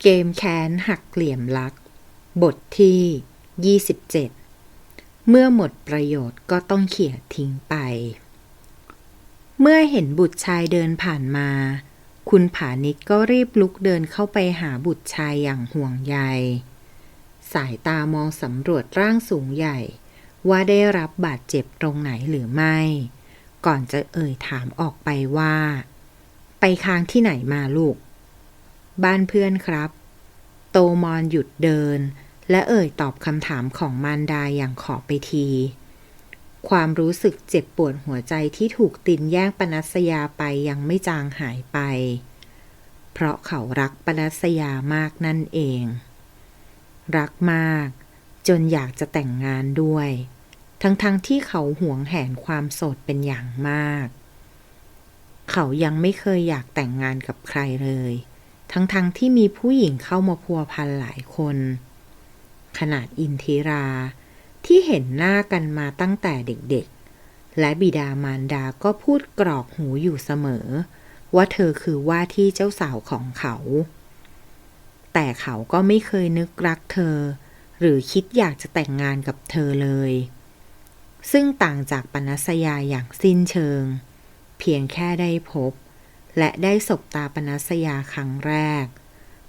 เกมแค้นหักเหลี่ยมลัก บทที่ 27 เมื่อหมดประโยชน์ก็ต้องเขี่ยทิ้งไป เมื่อเห็นบุตรชายเดินผ่านมา คุณผานิชก็รีบลุกเดินเข้าไปหาบุตรชายอย่างห่วงใย สายตามองสำรวจร่างสูงใหญ่ ว่าได้รับบาดเจ็บตรงไหนหรือไม่ ก่อนจะเอ่ยถามออกไปว่า ไปค้างที่ไหนมาลูก บ้านเพื่อนครับ โตมอนหยุดเดิน และเอ่ยตอบคำถามของมารดาอย่างขอไปที ความรู้สึกเจ็บปวดหัวใจที่ถูกตินแย่งปนัสยาไปยังไม่จางหายไป เพราะเขารักปนัสยามากนั่นเอง รักมาก จนอยากจะแต่งงานด้วย ทั้งๆทที่เขาหวงแหนความโสดเป็นอย่างมากเขายังไม่เคยอยากแต่งงานกับใครเลย ทั้งๆทที่มีผู้หญิงเข้ามาพัวพันหลายคน ขนาดอินทิราที่เห็นหน้ากันมาตั้งแต่เด็กๆ และบิดามารดาก็พูดกรอกหูอยู่เสมอ ว่าเธอคือว่าที่เจ้าสาวของเขา แต่เขาก็ไม่เคยนึกรักเธอ หรือคิดอยากจะแต่งงานกับเธอเลย ซึ่งต่างจากปนัสยาอย่างสิ้นเชิง เพียงแค่ได้พบ และได้สบตาปนัสยาครั้งแรก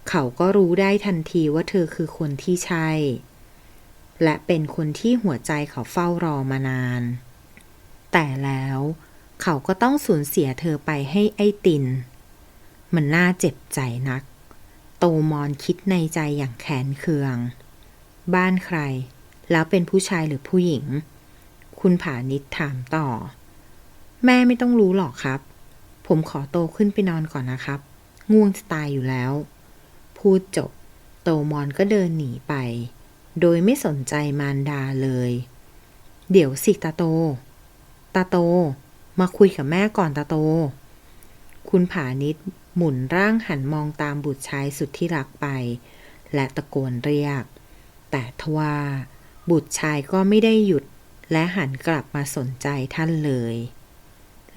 เขาก็รู้ได้ทันทีว่าเธอคือคนที่ใช่ และเป็นคนที่หัวใจเขาเฝ้ารอมานาน แต่แล้วเขาก็ต้องสูญเสียเธอไปให้ไอ้ติน มันน่าเจ็บใจนัก โตมอนคิดในใจอย่างแขนเคือง บ้านใคร แล้วเป็นผู้ชายหรือผู้หญิง คุณผานิดถามต่อ แม่ไม่ต้องรู้หรอกครับ ผมขอโตขึ้นไปนอนก่อนนะครับ ง่วงจะตายอยู่แล้ว พูดจบ โตมอนก็เดินหนีไป โดยไม่สนใจมารดาเลย เดี๋ยวสิตาโต ตาโต มาคุยกับแม่ก่อนตาโต คุณผานิดหมุนร่างหันมองตามบุตรชายสุดที่รักไป และตะโกนเรียก แต่ทว่าบุตรชายก็ไม่ได้หยุด และหันกลับมาสนใจท่านเลย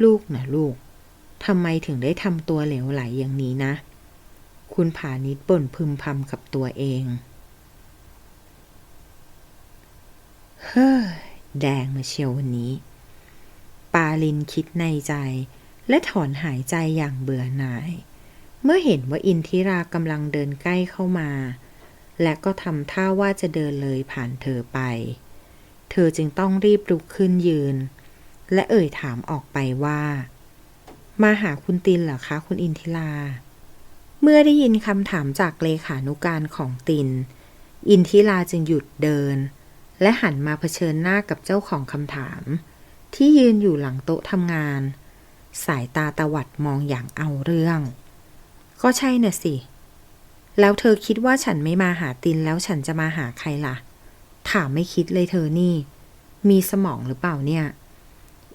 ลูกนะลูก ทำไมถึงได้ทำตัวเหลวไหลอย่างนี้นะ คุณผานิดบ่นพึมพำกับตัวเอง เฮ้ยแดงมาเชียววันนี้ ปาลินคิดในใจ และถอนหายใจอย่างเบื่อหน่าย เมื่อเห็นว่าอินทิรากำลังเดินใกล้เข้ามา และก็ทำท่าว่าจะเดินเลยผ่านเธอไป เธอจึงต้องรีบลุกขึ้นยืน และเอ่ยถามออกไปว่า มาหาคุณตินเหรอคะ คุณอินทิราเมื่อได้ยินคำถามจากเลขานุการของติน อินทิราจึงหยุดเดิน และหันมาเผชิญหน้ากับเจ้าของคำถาม ที่ยืนอยู่หลังโต๊ะทำงาน สายตาตวัดมองอย่างเอาเรื่อง ก็ใช่น่ะสิ แล้วเธอคิดว่าฉันไม่มาหาตินแล้วฉันจะมาหาใครล่ะ ถามไม่คิดเลยเธอนี่ มีสมองหรือเปล่าเนี่ย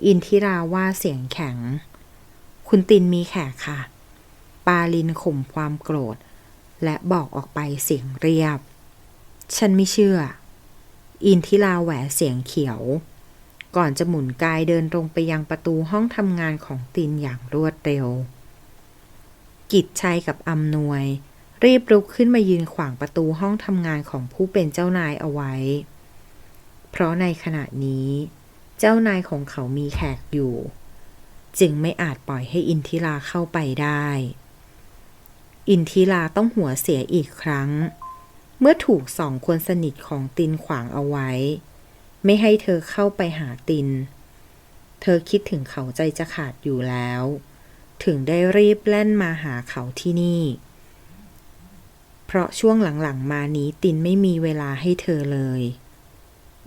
อินทิราว่าเสียงแข็ง คุณตินมีแขกค่ะ ปาลินข่มความโกรธ และบอกออกไปเสียงเรียบ ฉันไม่เชื่อ อินทิราแหวเสียงเขียว ก่อนจะหมุนกายเดินตรงไปยังประตูห้องทำงานของตินอย่างรวดเร็ว กิจชัยกับอำนวย รีบลุกขึ้นมายืนขวางประตูห้องทำงานของผู้เป็นเจ้านายเอาไว้ เพราะในขณะนี้ เจ้านายของเขามีแขกอยู่ จึงไม่อาจปล่อยให้อินทิราเข้าไปได้ อินทิราต้องหัวเสียอีกครั้ง เมื่อถูกสองคนสนิทของตินขวางเอาไว้ ไม่ให้เธอเข้าไปหาติน เธอคิดถึงเขาใจจะขาดอยู่แล้ว ถึงได้รีบแล่นมาหาเขาที่นี่ เพราะช่วงหลังๆมานี้ตินไม่มีเวลาให้เธอเลย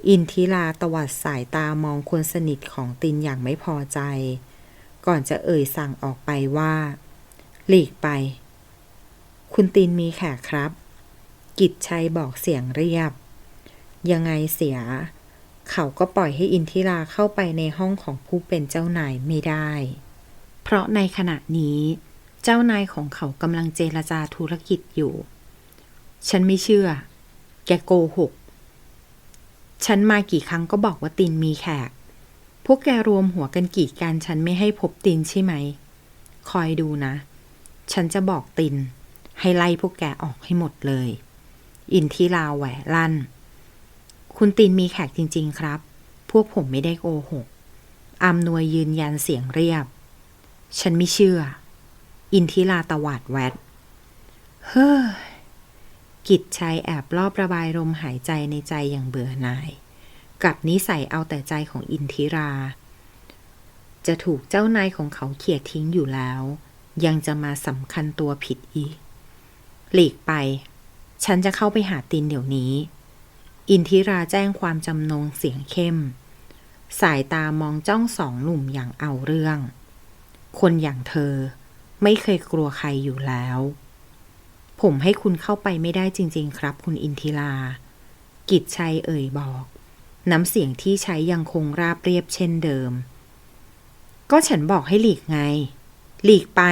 อินทิราตวัดสายตามองคนสนิทของตินอย่างไม่พอใจ ก่อนจะเอ่ยสั่งออกไปว่า หลีกไป คุณตินมีแขกครับ กิจชัยบอกเสียงเรียบ ยังไงเสีย เขาก็ปล่อยให้อินทิราเข้าไปในห้องของผู้เป็นเจ้านายไม่ได้ เพราะในขณะนี้ เจ้านายของเขากำลังเจรจาธุรกิจอยู่ ฉันไม่เชื่อ แกโกหก ฉันมากี่ครั้งก็บอกว่าตินมีแขก พวกแกรวมหัวกันกีดกันฉันไม่ให้พบตินใช่ไหม คอยดูนะ ฉันจะบอกติน ให้ไล่พวกแกออกให้หมดเลย อินทิราแหวลั่น คุณตินมีแขกจริง ๆ ครับ พวกผมไม่ได้โกหกอำนวยยืนยันเสียงเรียบ ฉันไม่เชื่อ อินทิราตวาดแวด เฮ้อ กิจชัยแอบรอบระบายลมหายใจในใจอย่างเบื่อหน่าย กับนิสัยเอาแต่ใจของอินทิรา จะถูกเจ้านายของเขาเขี่ยทิ้งอยู่แล้ว ยังจะมาสำคัญตัวผิดอีก หลีกไป ฉันจะเข้าไปหาตินเดี๋ยวนี้ อินทิราแจ้งความจำนงเสียงเข้ม สายตามองจ้องสองหนุ่มอย่างเอาเรื่อง คนอย่างเธอไม่เคยกลัวใครอยู่แล้ว ผมให้คุณเข้าไปไม่ได้จริง ๆ ครับ คุณอินทิรา กิจชัยเอ่ยบอก น้ำเสียงที่ใช้ยังคงราบเรียบเช่นเดิม ก็ฉันบอกให้หลีกไง หลีกไป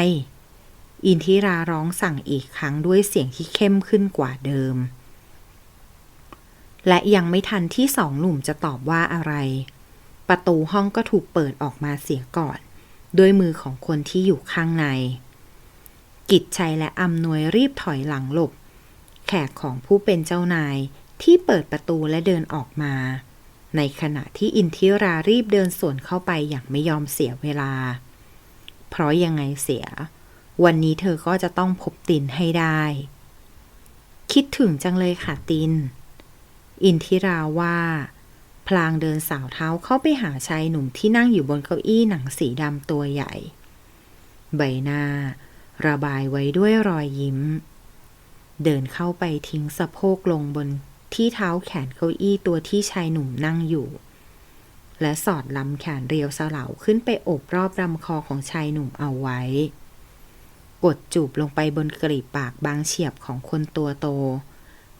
อินทิราร้องสั่งอีกครั้งด้วยเสียงที่เข้มขึ้นกว่าเดิม และยังไม่ทันที่สองหนุ่มจะตอบว่าอะไร ประตูห้องก็ถูกเปิดออกมาเสียก่อน ด้วยมือของคนที่อยู่ข้างใน กิจชัยและอำนวยรีบถอยหลังหลบ แขกของผู้เป็นเจ้านายที่เปิดประตูและเดินออกมา ในขณะที่อินทิรารีบเดินสวนเข้าไปอย่างไม่ยอมเสียเวลา เพราะยังไงเสีย วันนี้เธอก็จะต้องพบตินให้ได้ คิดถึงจังเลยค่ะติน อินทิราว่า พลางเดินสาวเท้าเข้าไปหาชายหนุ่มที่นั่งอยู่บนเก้าอี้หนังสีดำตัวใหญ่ ใบหน้า ระบายไว้ด้วยรอยยิ้ม เดินเข้าไปทิ้งสะโพกลงบน ที่เท้าแขนเก้าอี้ตัวที่ชายหนุ่มนั่งอยู่ และสอดลำแขนเรียวสลาขึ้นไปโอบรอบลำคอของชายหนุ่มเอาไว้ กดจูบลงไปบนกรีบปากบางเฉียบของคนตัวโต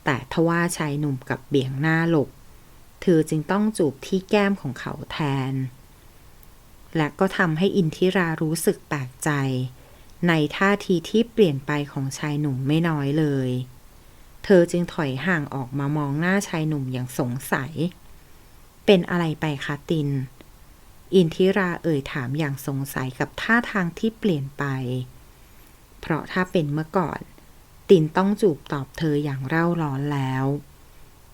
แต่ทว่าชายหนุ่มกับเบี่ยงหน้าหลบเธอจึงต้องจูบที่แก้มของเขาแทน และก็ทำให้อินทิรารู้สึกแปลกใจ ในท่าทีที่เปลี่ยนไปของชายหนุ่มไม่น้อยเลย เธอจึงถอยห่างออกมามองหน้าชายหนุ่มอย่างสงสัย เป็นอะไรไปคะติน อินทิราเอ่ยถามอย่างสงสัยกับท่าทางที่เปลี่ยนไป เพราะถ้าเป็นเมื่อก่อน ตินต้องจูบตอบเธออย่างเร่าร้อนแล้ว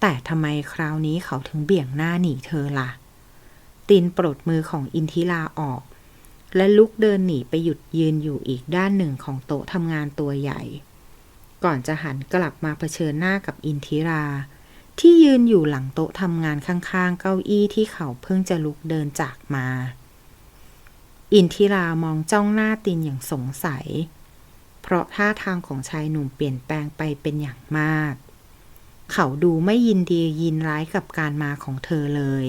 แต่ทำไมคราวนี้เขาถึงเบี่ยงหน้าหนีเธอล่ะ ตินปลดมือของอินทิราออก และลุกเดินหนีไปหยุดยืนอยู่อีกด้านหนึ่งของโต๊ะทำงานตัวใหญ่ ก่อนจะหันกลับมาเผชิญหน้ากับอินทิรา ที่ยืนอยู่หลังโต๊ะทำงานข้างๆ เก้าอี้ที่เขาเพิ่งจะลุกเดินจากมา อินทิรามองจ้องหน้าตินอย่างสงสัย เพราะท่าทางของชายหนุ่มเปลี่ยนแปลงไปเป็นอย่างมาก เขาดูไม่ยินดียินร้ายกับการมาของเธอเลย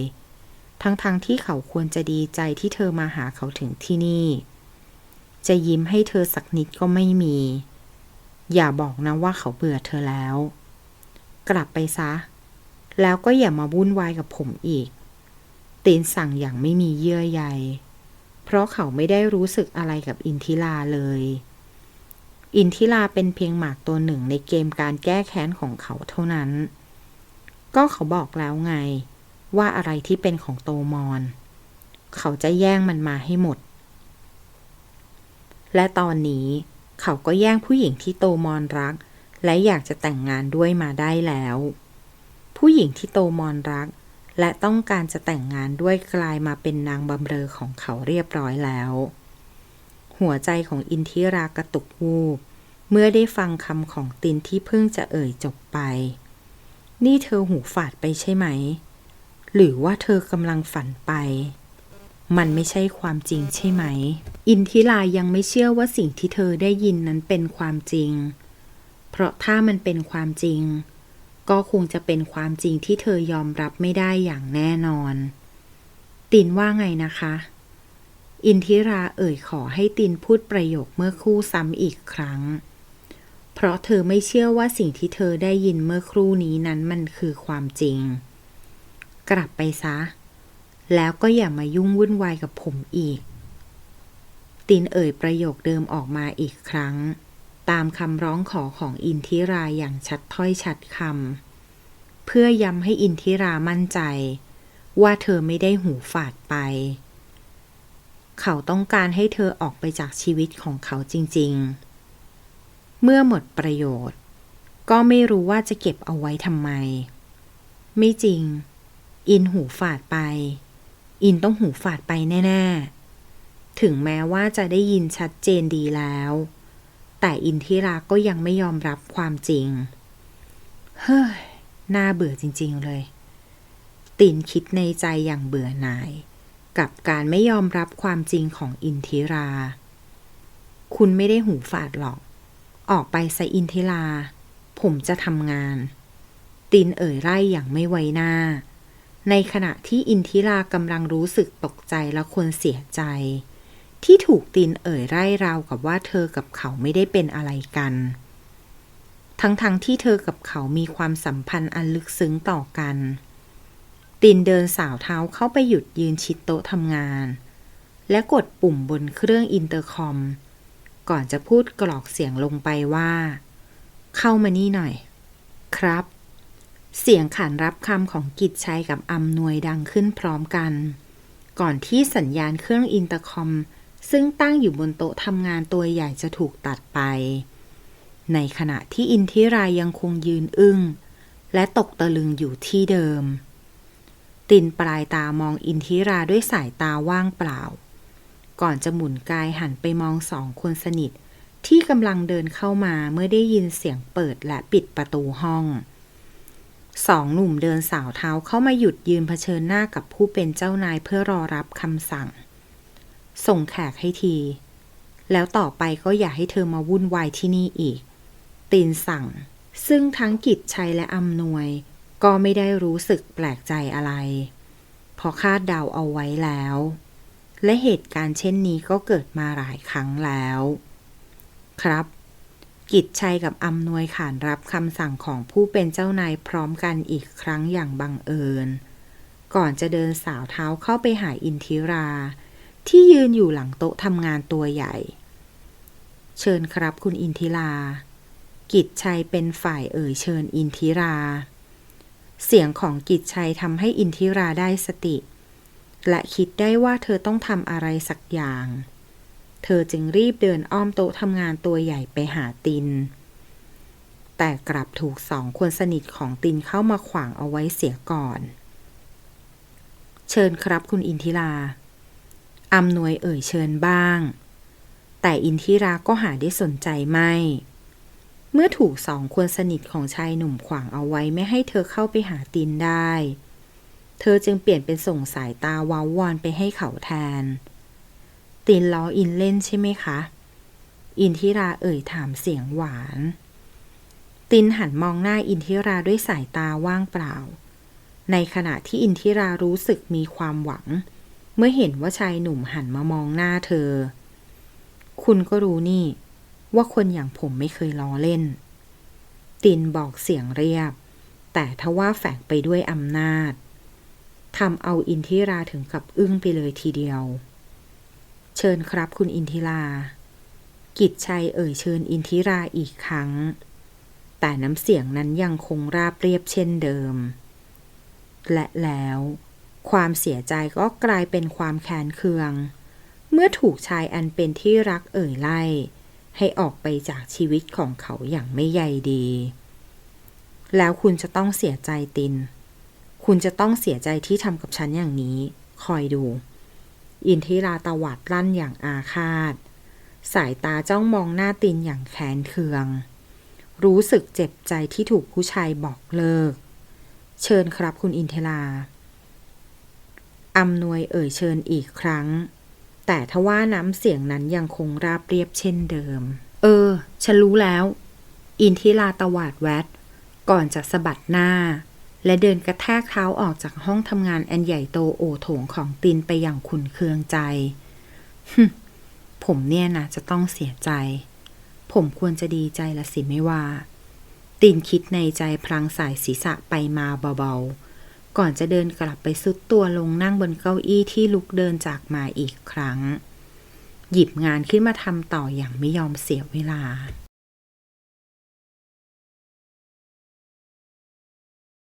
ทั้งๆทที่เขาควรจะดีใจที่เธอมาหาเขาถึงที่นี่ จะยิ้มให้เธอสักนิดก็ไม่มี อย่าบอกนะว่าเขาเบื่อเธอแล้ว กลับไปซะ แล้วก็อย่ามาวุ่นวายกับผมอีก ตีนสั่งอย่างไม่มีเยื่อใย เพราะเขาไม่ได้รู้สึกอะไรกับอินทิลาเลย อินทิลาเป็นเพียงหมากตัวหนึ่งในเกมการแก้แค้นของเขาเท่านั้น ก็เขาบอกแล้วไง ว่าอะไรที่เป็นของโตมอน เขาจะแย่งมันมาให้หมด และตอนนี้ เขาก็แย่งผู้หญิงที่โตมอนรัก และอยากจะแต่งงานด้วยมาได้แล้ว ผู้หญิงที่โตมอนรัก และต้องการจะแต่งงานด้วยกลายมาเป็นนางบำเรอของเขาเรียบร้อยแล้ว หัวใจของอินทิรากระตุกวูบเมื่อได้ฟังคำของตินที่เพิ่งจะเอ่ยจบไป นี่เธอหูฝาดไปใช่ไหม หรือว่าเธอกำลังฝันไป มันไม่ใช่ความจริงใช่ไหม อินทิลายังไม่เชื่อว่าสิ่งที่เธอได้ยินนั้นเป็นความจริง เพราะถ้ามันเป็นความจริง ก็คงจะเป็นความจริงที่เธอยอมรับไม่ได้อย่างแน่นอน ตินว่าไงนะคะ อินทิราเอ่ยขอให้ตินพูดประโยคเมื่อครู่ซ้ำอีกครั้ง เพราะเธอไม่เชื่อว่าสิ่งที่เธอได้ยินเมื่อครู่นี้นั้นมันคือความจริง กลับไปซะ แล้วก็อย่ามายุ่งวุ่นวายกับผมอีก ตินเอ่ยประโยคเดิมออกมาอีกครั้ง ตามคำร้องขอของอินทิราอย่างชัดถ้อยชัดคำเพื่อย้ำให้อินทิรามั่นใจ ว่าเธอไม่ได้หูฝาดไป เขาต้องการให้เธอออกไปจากชีวิตของเขาจริงเมื่อหมดประโยชน์ ก็ไม่รู้ว่าจะเก็บเอาไว้ทำไม ไม่จริงอินหูฝาดไป อินต้องหูฝาดไปแน่ ๆ ถึงแม้ว่าจะได้ยินชัดเจนดีแล้ว แต่อินทิราก็ยังไม่ยอมรับความจริง เฮ้ย น่าเบื่อจริง ๆ เลย ตินคิดในใจอย่างเบื่อหน่าย กับการไม่ยอมรับความจริงของอินทิรา คุณไม่ได้หูฝาดหรอก ออกไปซะอินทิรา ผมจะทำงาน ตินเอ่ยไร่อย่างไม่ไว้หน้า ในขณะที่อินทิรากำลังรู้สึกตกใจและควรเสียใจ ที่ถูกตินเอ่ยไร่ราวกับว่าเธอกับเขาไม่ได้เป็นอะไรกัน ทั้งๆทที่เธอกับเขามีความสัมพันธ์อันลึกซึ้งต่อกัน ตินเดินสาวเท้าเข้าไปหยุดยืนชิดโต๊ะทำงาน และกดปุ่มบนเครื่องอินเตอร์คอม ก่อนจะพูดกรอกเสียงลงไปว่า เข้ามานี่หน่อย ครับ เสียงขานรับคำของกิจชัยกับอำนวยดังขึ้นพร้อมกัน ก่อนที่สัญญาณเครื่องอินเตอร์คอม ซึ่งตั้งอยู่บนโต๊ะทำงานตัวใหญ่จะถูกตัดไป ในขณะที่อินทิรายังคงยืนอึ้ง และตกตะลึงอยู่ที่เดิม ตินปลายตามองอินทิราด้วยสายตาว่างเปล่า ก่อนจะหมุนกายหันไปมองสองคนสนิทที่กำลังเดินเข้ามาเมื่อได้ยินเสียงเปิดและปิดประตูห้อง สองหนุ่มเดินสาวเท้าเข้ามาหยุดยืนเผชิญหน้ากับผู้เป็นเจ้านายเพื่อรอรับคำสั่ง ส่งแขกให้ที แล้วต่อไปก็อย่าให้เธอมาวุ่นวายที่นี่อีก ตีนสั่ง ซึ่งทั้งกิจชัยและอำนวย ก็ไม่ได้รู้สึกแปลกใจอะไรเพอคาดเดาเอาไว้แล้ว และเหตุการณ์เช่นนี้ก็เกิดมาหลายครั้งแล้ว ครับ กิจชัยกับอำนวยขานรับคำสั่งของผู้เป็นเจ้านายพร้อมกันอีกครั้งอย่างบังเอิญ ก่อนจะเดินสาวเท้าเข้าไปหาอินทิรา ที่ยืนอยู่หลังโต๊ะทำงานตัวใหญ่ เชิญครับคุณอินทิรา กิจชัยเป็นฝ่ายเอ่ยเชิญอินทิรา เสียงของกิจชัยทำให้อินทิราได้สติ และคิดได้ว่าเธอต้องทำอะไรสักอย่าง เธอจึงรีบเดินอ้อมโต๊ะทำงานตัวใหญ่ไปหาติน แต่กลับถูกสองคนสนิทของตินเข้ามาขวางเอาไว้เสียก่อน เชิญครับคุณอินทิราอำนวยเอ่ยเชิญบ้าง แต่อินทิราก็หาได้สนใจไม่ เมื่อถูกสองคนสนิทของชายหนุ่มขวางเอาไว้ไม่ให้เธอเข้าไปหาตินได้ เธอจึงเปลี่ยนเป็นส่งสายตาวาววอนไปให้เขาแทน ตินล้ออินเล่นใช่ไหมคะ อินทิราเอ่ยถามเสียงหวาน ตินหันมองหน้าอินทิราด้วยสายตาว่างเปล่า ในขณะที่อินทิรารู้สึกมีความหวัง เมื่อเห็นว่าชายหนุ่มหันมามองหน้าเธอ คุณก็รู้นี่ ว่าคนอย่างผมไม่เคยล้อเล่น ตินบอกเสียงเรียบ แต่ทว่าแฝงไปด้วยอำนาจทำเอาอินทิราถึงกับอึ้งไปเลยทีเดียว เชิญครับคุณอินทิรา กิจชัยเอ่ยเชิญอินทิราอีกครั้ง แต่น้ำเสียงนั้นยังคงราบเรียบเช่นเดิม และแล้ว ความเสียใจก็กลายเป็นความแค้นเคือง เมื่อถูกชายอันเป็นที่รักเอ่ยไล่ ให้ออกไปจากชีวิตของเขาอย่างไม่ใยดี แล้วคุณจะต้องเสียใจติน คุณจะต้องเสียใจที่ทำกับฉันอย่างนี้ คอยดู อินทิราตวัดลั่นอย่างอาฆาต สายตาจ้องมองหน้าตินอย่างแค้นเคือง รู้สึกเจ็บใจที่ถูกผู้ชายบอกเลิก เชิญครับคุณอินทิราอำนวยเอ่ยเชิญอีกครั้ง แต่ทว่าน้ำเสียงนั้นยังคงราบเรียบเช่นเดิม เออ ฉันรู้แล้ว อินทิราตวาดแวดก่อนจะสะบัดหน้า และเดินกระแทกเท้าออกจากห้องทำงานอันใหญ่โตโอโถงของตินไปอย่างขุนเคืองใจฮึผมเนี่ยนะจะต้องเสียใจ ผมควรจะดีใจละสิไม่ว่า ตินคิดในใจพลางสายศีรษะไปมาเบาๆ ก่อนจะเดินกลับไปซุดตัวลงนั่งบนเก้าอี้ที่ลุกเดินจากมาอีกครั้ง หยิบงานขึ้นมาทำต่ออย่างไม่ยอมเสียเวลา